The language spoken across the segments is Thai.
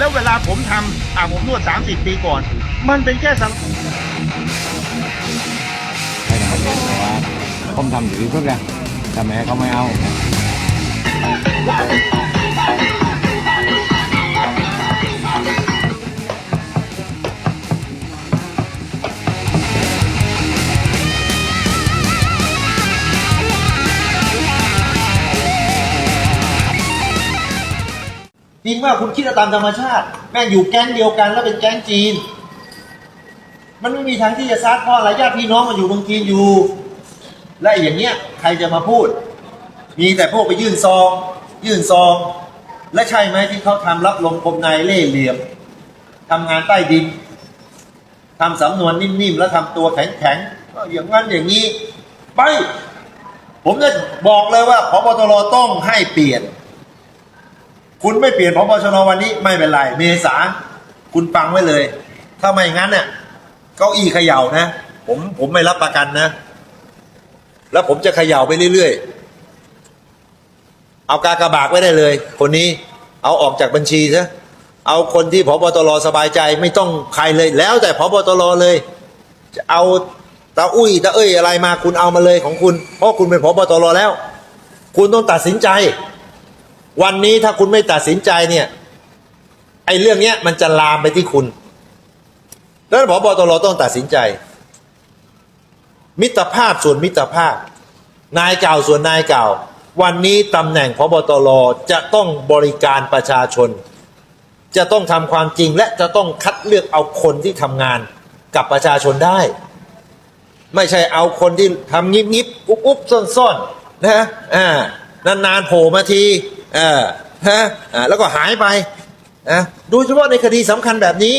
แล้วเวลาผมทำอ่าผมนวด 30 ปีก่อน มันเป็นแค่สังให้ทำเองแต่ว่าผมทำอยู่ที่สุดเลยแต่แม่เขาไม่เอา จริงว่าคุณคิดตามธรรมชาติ แม่งอยู่แก๊งเดียวกันแล้วเป็นแก๊งจีน มันไม่มีทางที่จะซัดเพราะอะไรญาติพี่น้องมันอยู่เมืองจีนอยู่ และอย่างเงี้ยใครจะมาพูด มีแต่พวกไปยื่นซอง ยื่นซอง และใช่ไหมที่เขาทำรับลมคมในเล่เหลี่ยมทำงานใต้ดินทำสำนวนนิ่มๆแล้วทำตัวแข็งๆก็อย่างนั้นอย่างนี้ ไป ผมจะบอกเลยว่าพบตรต้องให้เปลี่ยน คุณไม่เปลี่ยนพบชนวันนี้ไม่เป็นไรเมษาคุณฟังไว้เลย ถ้าไม่งั้นเนี่ยเก้าอี้เขย่านะ ผมผมไม่รับประกันนะ แล้วผมจะเขย่าไปเรื่อยๆ เอากากระบากไว้ได้เลย คนนี้เอาออกจากบัญชีซะเอาคนที่พบตรสบายใจไม่ต้องใครเลยแล้วแต่พบตรเลย จะเอาตาอุ้ยตาเอ้ยอะไรมาคุณเอามาเลยของคุณ เพราะคุณเป็นพบตรแล้ว คุณต้องตัดสินใจ วันนี้ถ้าคุณไม่ตัดสินใจเนี่ยไอ้เรื่องเนี้ยมันจะลามไปที่คุณแล้วพบตรต้องตัดสินใจ มิตรภาพส่วนมิตรภาพ นายเก่าส่วนนายเก่า วันนี้ตำแหน่งพบตรจะต้องบริการประชาชน จะต้องทำความจริงและจะต้องคัดเลือกเอาคนที่ทำงานกับประชาชนได้ ไม่ใช่เอาคนที่ทำงิบงิบๆอุ๊บอุ๊บซ่อนๆนะอ่านานๆโผล่มาที เออฮะอ่าแล้วก็หายไปนะโดยเฉพาะในคดีสำคัญแบบนี้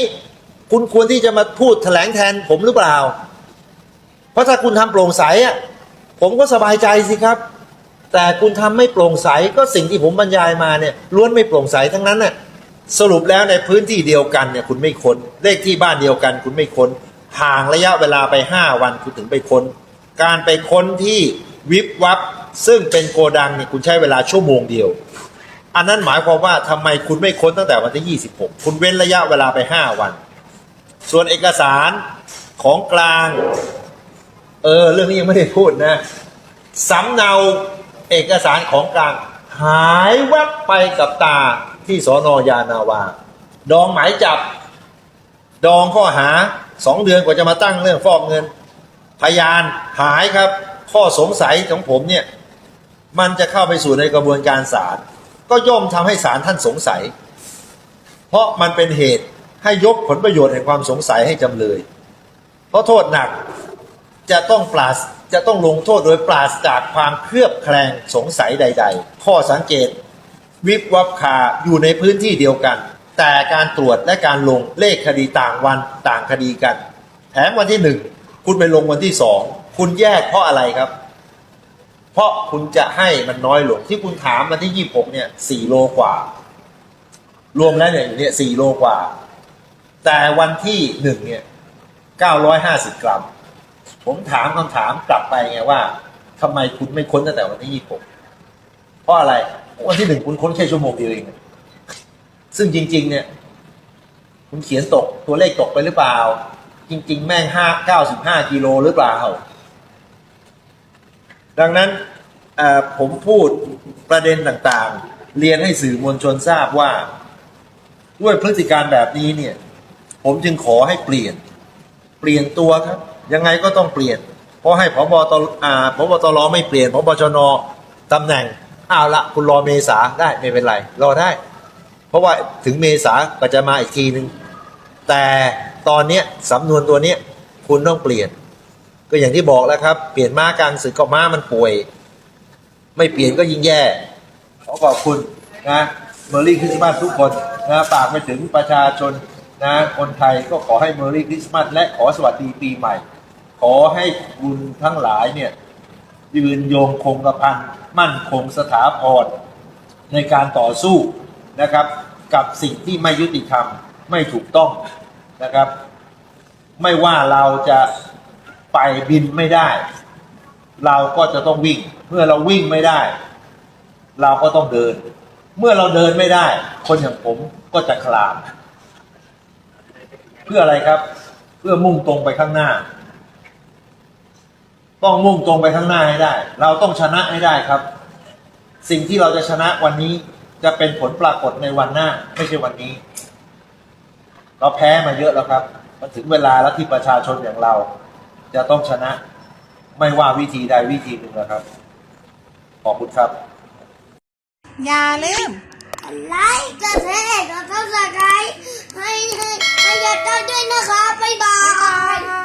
คุณควรที่จะมาพูดแถลงแทนผมหรือเปล่า เพราะถ้าคุณทำโปร่งใสอะผมก็สบายใจสิครับ แต่คุณทำไม่โปร่งใสก็สิ่งที่ผมบรรยายมาเนี่ยล้วนไม่โปร่งใสทั้งนั้นน่ะสรุปแล้วในพื้นที่เดียวกันเนี่ยคุณไม่ค้นเลขที่บ้านเดียวกัน คุณไม่ค้นห่างระยะเวลาไป 5 วันคุณถึงไปค้น การไปค้นที่วิบวับ ซึ่งเป็นโกดังเนี่ยคุณใช้เวลาชั่วโมงเดียว อันนั้นหมายความว่าทำไมคุณไม่ค้นตั้งแต่วันที่ 26 คุณเว้นระยะเวลาไป 5 วัน ส่วนเอกสารของกลาง เออ เรื่องนี้ยังไม่ได้พูดนะสำเนาเอกสารของกลาง หายแวบไปกับตาที่สอนอยานาวา ดองหมายจับ ดองข้อหาสองเดือนกว่าจะมาตั้งเรื่องฟอกเงิน พยานหายครับ ข้อสงสัยของผมเนี่ย มันจะเข้าไปสู่ในกระบวนการศาลก็ย่อมทำให้ศาลท่านสงสัย เพราะมันเป็นเหตุให้ยกผลประโยชน์แห่งความสงสัยให้จำเลย เพราะโทษหนักจะต้องปราศจะต้องลงโทษโดยปราศจากความเคลือบแคลงสงสัยใด ๆ ข้อสังเกต วิบวับคาอยู่ในพื้นที่เดียวกัน แต่การตรวจและการลงเลขคดีต่างวันต่างคดีกัน แถมวันที่หนึ่งคุณไปลงวันที่สองคุณแยกเพราะอะไรครับ เพราะคุณจะให้มันน้อยลงที่คุณถามวันที่ยี่หกเนี่ยสี่โลกว่า รวมแล้วเนี่ยอยู่เนี่ยสี่โลกว่า แต่วันที่หนึ่งเนี่ยเก้าร้อยห้าสิบกรัม ผมถามคำถามกลับไปไงว่าทำไมคุณไม่ค้นตั้งแต่วันที่ยี่หกเพราะอะไรวันที่หนึ่งคุณค้นแค่ชั่วโมงเดียวเองซึ่งจริง ๆ เนี่ย คุณเขียนตกตัวเลขตกไปหรือเปล่า จริง ๆ แม่งห้าเก้าสิบห้ากิโลหรือเปล่า ดังนั้นผมพูดประเด็นต่างๆ เรียนให้สื่อมวลชนทราบว่า ด้วยพฤติการแบบนี้เนี่ย ผมจึงขอให้เปลี่ยน เปลี่ยนตัวครับ ยังไงก็ต้องเปลี่ยน เพราะให้พบตอ่าพบตรไม่เปลี่ยนพบชนตำแหน่งอ้าวละคุณรอเมษาได้ไม่เป็นไร รอได้ เพราะว่าถึงเมษาก็จะมาอีกทีหนึ่งแต่ตอนเนี้ยสำนวนตัวเนี้ยคุณต้องเปลี่ยน ก็อย่างที่บอกแล้วครับ เปลี่ยนม้ากลางศึกก็ม้ามันป่วย ไม่เปลี่ยนก็ยิ่งแย่ ขอขอบคุณนะเมอร์รี่คริสต์มาสทุกคนนะฝากไปถึงประชาชนนะคนไทยก็ขอให้เมอรี่คริสต์มาสและขอสวัสดีปีใหม่ ขอให้คุณทั้งหลายเนี่ยยืนโยงคงกระพันมั่นคงสถาพรในการต่อสู้นะครับ กับสิ่งที่ไม่ยุติธรรมไม่ถูกต้องนะครับ ไม่ว่าเราจะ ไปบินไม่ได้ เราก็จะต้องวิ่ง เมื่อเราวิ่งไม่ได้ เราก็ต้องเดิน เมื่อเราเดินไม่ได้ คนอย่างผมก็จะคลานเพื่ออะไรครับ เพื่อมุ่งตรงไปข้างหน้า ต้องมุ่งตรงไปข้างหน้าให้ได้ เราต้องชนะให้ได้ครับ สิ่งที่เราจะชนะวันนี้จะเป็นผลปรากฏในวันหน้า ไม่ใช่วันนี้ เราแพ้มาเยอะแล้วครับ มันถึงเวลาแล้วที่ประชาชนอย่างเรา จะต้องชนะ ไม่ว่าวิธีใดวิธีหนึ่งนะครับ ขอบคุณครับ อย่าลืมไลค์กระแทกกระทับสไครต์ให้ให้ให้ยัดด้วยนะครับบ๊ายบาย